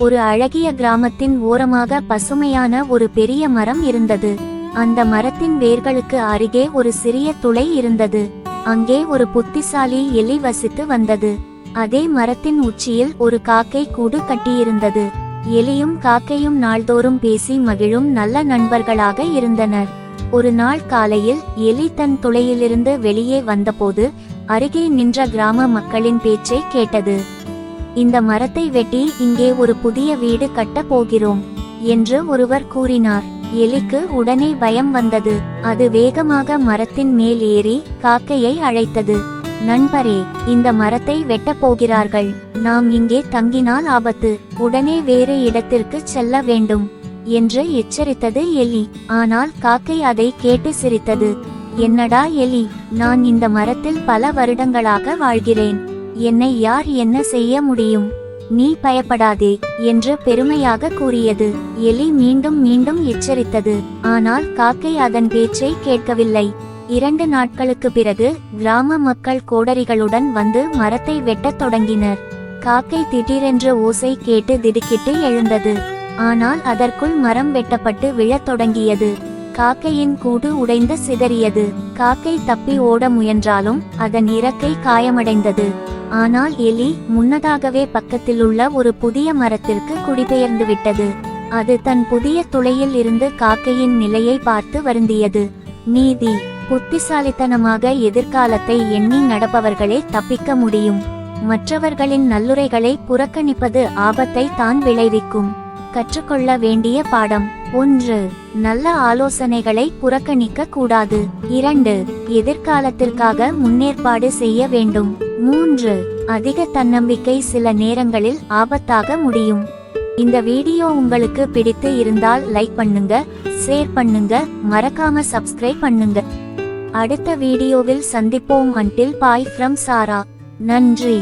ஒரு அழகிய கிராமத்தின் ஓரமாக பசுமையான ஒரு பெரிய மரம் இருந்தது. அந்த மரத்தின் வேர்களுக்கு அருகே ஒரு சிறிய துளை இருந்தது. அங்கே ஒரு புத்திசாலி எலி வசித்து வந்தது. அதே மரத்தின் உச்சியில் ஒரு காக்கை கூடு கட்டியிருந்தது. எலியும் காக்கையும் நாள்தோறும் பேசி மகிழும் நல்ல நண்பர்களாக இருந்தனர். ஒரு நாள் காலையில் எலி தன் துளையிலிருந்து வெளியே வந்தபோது அருகே நின்ற கிராம மக்களின் பேச்சை கேட்டது. இந்த மரத்தை வெட்டி இங்கே ஒரு புதிய வீடு கட்டப் போகிறோம் என்று ஒருவர் கூறினார். எலிக்கு உடனே பயம் வந்தது. அது வேகமாக மரத்தின் மேல் ஏறி காக்கையை அழைத்தது. நண்பரே இந்த மரத்தை வெட்டப் போகிறார்கள். நாம் இங்கே தங்கினால் ஆபத்து. உடனே வேறு இடத்திற்கு செல்ல வேண்டும் என்று எச்சரித்தது எலி. ஆனால் காக்கை அதை கேட்டு சிரித்தது. என்னடா எலி நான் இந்த மரத்தில் பல வருடங்களாக வாழ்கிறேன். என்னை யார் என்ன செய்ய முடியும்? நீ பயப்படாதே என்று பெருமையாக கூறியது. எலி மீண்டும் மீண்டும் எச்சரித்தது. ஆனால் காக்கை அதன் பேச்சை கேட்கவில்லை. இரண்டு நாட்களுக்கு பிறகு கிராம மக்கள் கோடரிகளுடன் வந்து மரத்தை வெட்டத் தொடங்கினர். காக்கை திடீரென்று ஓசை கேட்டு திடுக்கிட்டு எழுந்தது. ஆனால் அதற்குள் மரம் வெட்டப்பட்டு விழத் தொடங்கியது. காக்கையின் கூடு உடைந்து சிதறியது. காக்கை தப்பி ஓட முயன்றாலும் அதன் இறக்கை காயமடைந்தது. ஆனால் எலி முன்னதாகவே பக்கத்திலுள்ள ஒரு புதிய மரத்திற்கு குடிபெயர்ந்து விட்டது அது தன் புதிய துளையில் இருந்து காக்கையின் நிலையை பார்த்து வருந்தியது. நீதி புத்திசாலித்தனமாக எதிர்காலத்தை எண்ணி நடப்பவர்களே தப்பிக்க முடியும். மற்றவர்களின் நல்லுரைகளை புறக்கணிப்பது ஆபத்தை தான் விளைவிக்கும். கற்றுக்கொள்ள வேண்டிய பாடம். ஒன்று நல்ல ஆலோசனைகளை புறக்கணிக்க கூடாது. இரண்டு எதிர்காலத்திற்காக முன்னேற்பாடு செய்ய வேண்டும். மூன்று அதிக தன்னம்பிக்கை சில நேரங்களில் ஆபத்தாக முடியும். இந்த வீடியோ உங்களுக்கு பிடித்து இருந்தால் லைக் பண்ணுங்க ஷேர் பண்ணுங்க மறக்காம சப்ஸ்கிரைப் பண்ணுங்க. அடுத்த வீடியோவில் சந்திப்போம். அன்டில் பாய் ஃப்ரம் சாரா நன்றி.